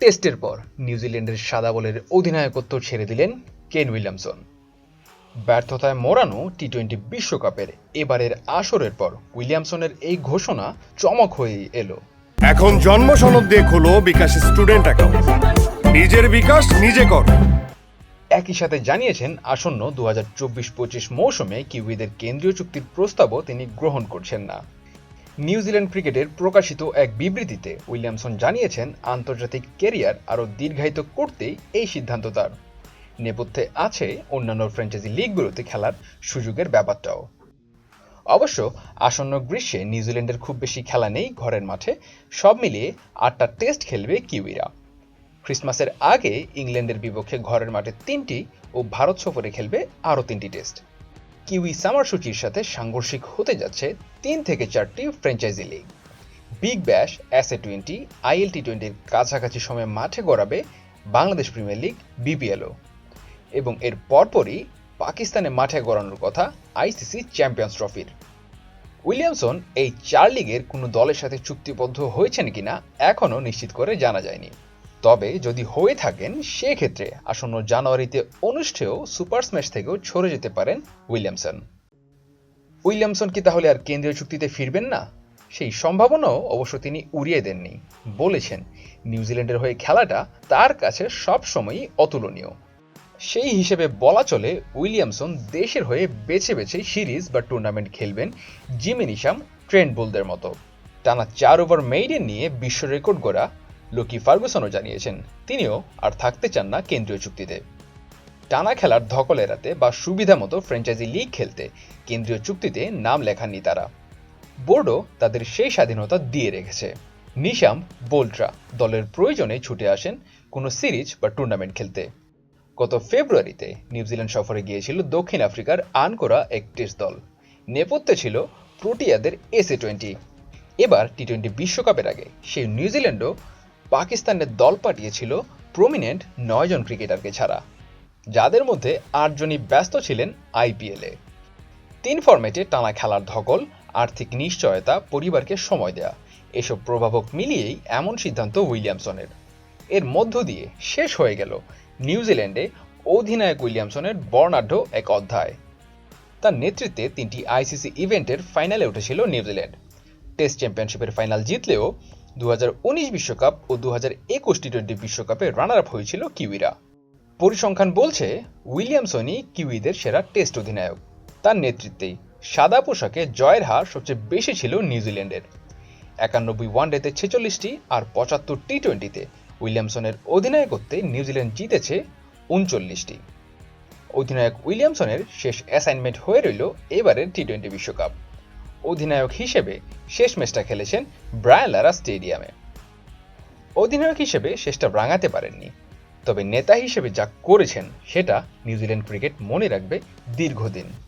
টেস্টের পর নিউজিল্যান্ডের সাদা বলের অধিনায়কত্ব ছেড়ে দিলেন কেন উইলিয়ামসন। ব্যর্থতায় মোড়ানো টি টোয়েন্টি বিশ্বকাপের এবারের আসরের পর উইলিয়ামসনের এই ঘোষণা চমক হয়ে এলো। এখন জন্ম সনদ দিয়ে খোলো বিকাশ স্টুডেন্ট অ্যাকাউন্ট। নিজের বিকাশ নিজে কর। একই সাথে জানিয়েছেন আসন্ন দু হাজার চব্বিশ পঁচিশ মৌসুমে কিউইদের কেন্দ্রীয় চুক্তির প্রস্তাবও তিনি গ্রহণ করছেন না। নিউজিল্যান্ড ক্রিকেটের প্রকাশিত এক বিবৃতিতে উইলিয়ামসন জানিয়েছেন, আন্তর্জাতিক ক্যারিয়ার আরও দীর্ঘায়িত করতেই এই সিদ্ধান্ত তার। নেপথ্যে আছে অন্যান্য ফ্র্যাঞ্চাইজি লিগগুলোতে খেলার সুযোগের ব্যাপারটাও। অবশ্য আসন্ন গ্রীষ্মে নিউজিল্যান্ডের খুব বেশি খেলা নেই ঘরের মাঠে, সব মিলিয়ে আটটা টেস্ট খেলবে কিউইরা। ক্রিসমাসের আগে ইংল্যান্ডের বিপক্ষে ঘরের মাঠে তিনটি ও ভারত সফরে খেলবে আরও তিনটি টেস্ট। কিউই সামার সূচির সাথে সাংঘর্ষিক হতে যাচ্ছে তিন থেকে চারটি franchise league. Big bash SA এ টোয়েন্টি, আইএল টি টোয়েন্টির কাছাকাছি সময়ে মাঠে গড়াবে বাংলাদেশ প্রিমিয়ার লিগ, বিপিএলও। এবং এর পরপরই পাকিস্তানে মাঠে গড়ানোর কথা আইসিসি চ্যাম্পিয়ন্স ট্রফির। উইলিয়ামসন এই চার লিগের কোনো দলের সাথে চুক্তিবদ্ধ হয়েছেন কিনা এখনও নিশ্চিত করে জানা যায়নি। তবে যদি হয়ে থাকেন, সেক্ষেত্রে আসন্ন জানুয়ারিতে অনুষ্ঠেয় সুপার স্ম্যাশ থেকেও সরে যেতে পারেন উইলিয়ামসন। উইলিয়ামসন কি তাহলে আর কেন্দ্রীয় চুক্তিতে ফিরবেন না? সেই সম্ভাবনাও অবশ্য তিনি উড়িয়ে দেননি, বলেছেন। নিউজিল্যান্ডের হয়ে খেলাটা তার কাছে সবসময়ই অতুলনীয়। সেই হিসেবে বলা চলে, উইলিয়ামসন দেশের হয়ে বেছে বেছে সিরিজ বা টুর্নামেন্ট খেলবেন জিমি নিশাম, ট্রেন্ট বোলদের মতো। টানা চার ওভার মেইডেন নিয়ে বিশ্ব রেকর্ড গড়া লোকি ফার্গুসনও জানিয়েছেন, তিনিও আর থাকতে চান না কেন্দ্রীয় চুক্তিতে। টানা খেলার ধকল এড়াতে বা সুবিধা মতো ফ্র্যাঞ্চাইজি লিগ খেলতে কেন্দ্রীয় চুক্তিতে নাম লেখাননি তারা। বোর্ডও তাদের সেই স্বাধীনতা দিয়ে রেখেছে। নিশাম, বোল্ট্রা দলের প্রয়োজনে ছুটে আসেন কোনো সিরিজ বা টুর্নামেন্ট খেলতে। গত ফেব্রুয়ারিতে নিউজিল্যান্ড সফরে গিয়েছিল দক্ষিণ আফ্রিকার আনকোরা টেস্ট দল। নেপথ্যে ছিল প্রোটিয়াদের এসএ টোয়েন্টি। এবার টি টোয়েন্টি বিশ্বকাপের আগে সেই নিউজিল্যান্ডও পাকিস্তানের দল পাঠিয়েছিল প্রমিনেন্ট নয়জন ক্রিকেটারকে ছাড়া, যাদের মধ্যে আটজনই ব্যস্ত ছিলেন আইপিএলে তিন ফরম্যাটে টানা খেলার ধকল, আর্থিক নিশ্চয়তা, পরিবারকে সময় দেয়া, এসব প্রভাবক মিলিয়েই এমন সিদ্ধান্ত উইলিয়ামসনের। এর মধ্য দিয়ে শেষ হয়ে গেল নিউজিল্যান্ডে অধিনায়ক উইলিয়ামসনের বর্ণাঢ্য এক অধ্যায়। তার নেতৃত্বে তিনটি আইসিসি ইভেন্টের ফাইনালে উঠেছিল নিউজিল্যান্ড টেস্ট চ্যাম্পিয়নশিপের ফাইনাল জিতলেও দু বিশ্বকাপ ও দু একুশ টি টোয়েন্টি বিশ্বকাপে রানার আপ হয়েছিল কিউইরা। পরিসংখ্যান বলছে উইলিয়ামসনই কিউইদের সেরা টেস্ট অধিনায়ক। তার নেতৃত্বেই সাদা পোশাকে জয়ের হার সবচেয়ে বেশি ছিল নিউজিল্যান্ডের একানব্বই ওয়ানডেতে ছেচল্লিশটি আর পঁচাত্তর টি টোয়েন্টিতে উইলিয়ামসনের অধিনায়কত্বে নিউজিল্যান্ড জিতেছে উনচল্লিশটি। অধিনায়ক উইলিয়ামসনের শেষ অ্যাসাইনমেন্ট হয়ে রইল এবারের টি টোয়েন্টি বিশ্বকাপ। অধিনায়ক হিসেবে শেষ ম্যাচটা খেলেছেন ব্রায়ালারা স্টেডিয়ামে। অধিনায়ক হিসেবে শেষটা রাঙাতে পারেননি, তবে নেতা হিসেবে যা করেছেন সেটা নিউজিল্যান্ড ক্রিকেট মনে রাখবে দীর্ঘদিন।